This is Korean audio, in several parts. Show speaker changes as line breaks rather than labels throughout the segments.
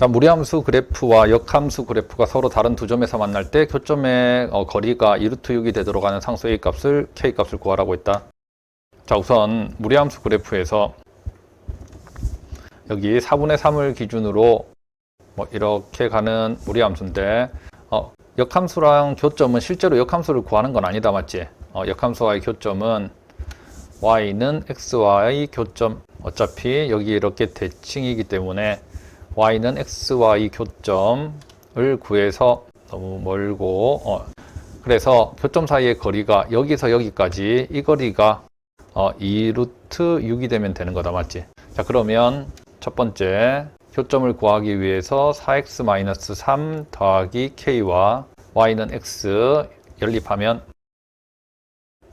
자, 무리함수 그래프와 역함수 그래프가 서로 다른 두 점에서 만날 때 교점의 어, 거리가 2루트 6이 되도록 하는 상수 A 값을 K 값을 구하라고 했다. 자, 우선 무리함수 그래프에서 여기 4분의 3을 기준으로 뭐 이렇게 가는 무리함수인데 어, 역함수랑 교점은 실제로 역함수를 구하는 건 아니다 맞지? 어, 역함수와의 교점은 y는 xy 교점 어차피 여기 이렇게 대칭이기 때문에 y는 xy 교점을 구해서 너무 멀고 어, 그래서 교점 사이의 거리가 여기서 여기까지 이 거리가 어, 2루트 6이 되면 되는 거다 맞지? 자 그러면 첫 번째 교점을 구하기 위해서 4x-3 더하기 k와 y는 x 연립하면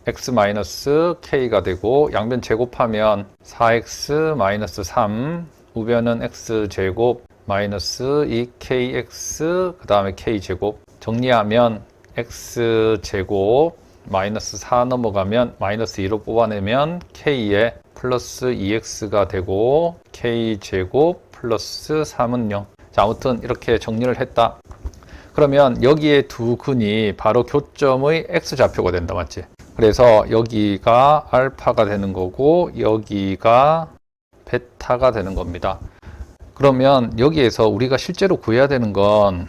x-k가 되고 양변 제곱하면 4x-3 우변은 x제곱 마이너스 2kx 그 다음에 k제곱 정리하면 x제곱 마이너스 4 넘어가면 마이너스 2로 뽑아내면 k에 플러스 2x가 되고 k제곱 플러스 3은 0. 자, 아무튼 이렇게 정리를 했다. 그러면 여기에 두 근이 바로 교점의 x좌표가 된다. 맞지? 그래서 여기가 알파가 되는 거고 여기가 베타가 되는 겁니다. 그러면 여기에서 우리가 실제로 구해야 되는 건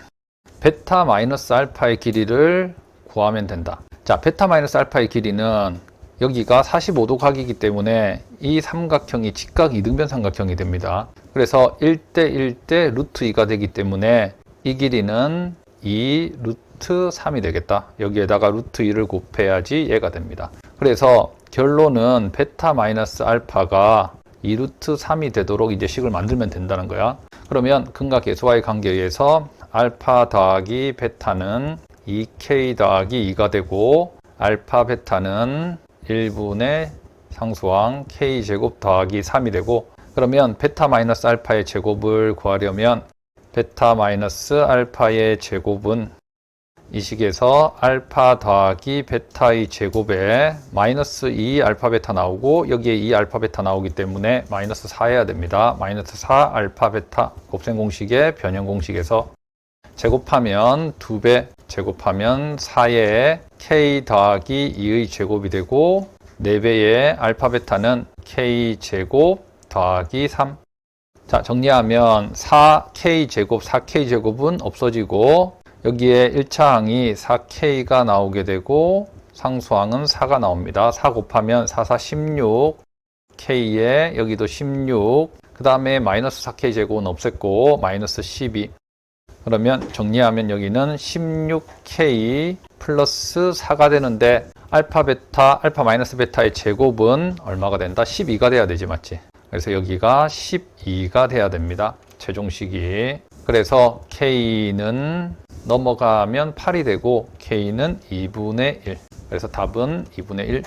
베타 마이너스 알파의 길이를 구하면 된다. 자, 베타 마이너스 알파의 길이는 여기가 45도 각이기 때문에 이 삼각형이 직각 이등변 삼각형이 됩니다. 그래서 1대 1대 루트 2가 되기 때문에 이 길이는 2 루트 3이 되겠다. 여기에다가 루트 2를 곱해야지 얘가 됩니다. 그래서 결론은 베타 마이너스 알파가 2 루트 3이 되도록 이제 식을 만들면 된다는 거야. 그러면 근과 계수와의 관계에 의해서 알파 더하기 베타는 2k 더하기 2가 되고 알파 베타는 1분의 상수항 k제곱 더하기 3이 되고 그러면 베타 마이너스 알파의 제곱을 구하려면 베타 마이너스 알파의 제곱은 이 식에서 알파 더하기 베타의 제곱에 마이너스 2 알파 베타 나오고 여기에 2 알파 베타 나오기 때문에 마이너스 4 해야 됩니다. 마이너스 4 알파 베타 곱셈 공식의 변형 공식에서 제곱하면 2배 제곱하면 4의 k 더하기 2의 제곱이 되고 4배의 알파 베타는 k 제곱 더하기 3 자, 정리하면 4k 제곱, 4k 제곱은 없어지고 여기에 1차 항이 4k가 나오게 되고 상수항은 4가 나옵니다. 4 곱하면 4, 4, 16 k에 여기도 16 그 다음에 마이너스 4k 제곱은 없앴고 마이너스 12 그러면 정리하면 여기는 16k 플러스 4가 되는데 알파 베타, 알파 마이너스 베타의 제곱은 얼마가 된다? 12가 돼야 되지 맞지? 그래서 여기가 12가 돼야 됩니다. 최종식이. 그래서 K는 넘어가면 8이 되고 K는 2분의 1. 그래서 답은 2분의 1.